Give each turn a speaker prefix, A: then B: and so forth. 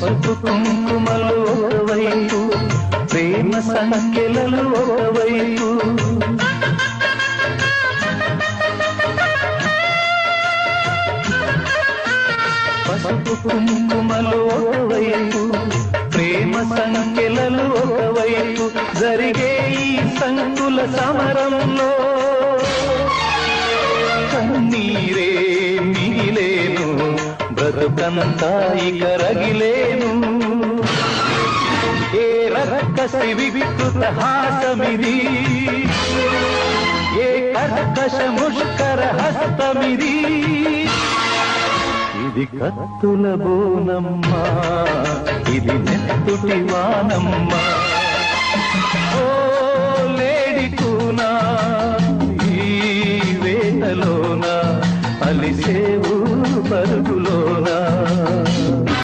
A: పసుపు కుంకుమలు ఒకవైపు ప్రేమ సంఖ్యలలు ఒకవైపు. పసుపు కుంకుమలు ఒకవైపు ప్రేమ సంఖ్యలలు ఒకవైపు జరిగే ఈ సంకుల సమరంలో. కన్నీరే బ్రతుకంతా ఇక రగిలేను. ఏ రక్కసి వికృత హాసమిది? ఏ కర్కశ ముష్కర హస్తమిది? ఇది కత్తుల బోనమ్మ ఇది నెత్తుటి వానమ్మ. ఓ లేడి కూనా ఈ వేటలో అలిసేవు పరుగులోనా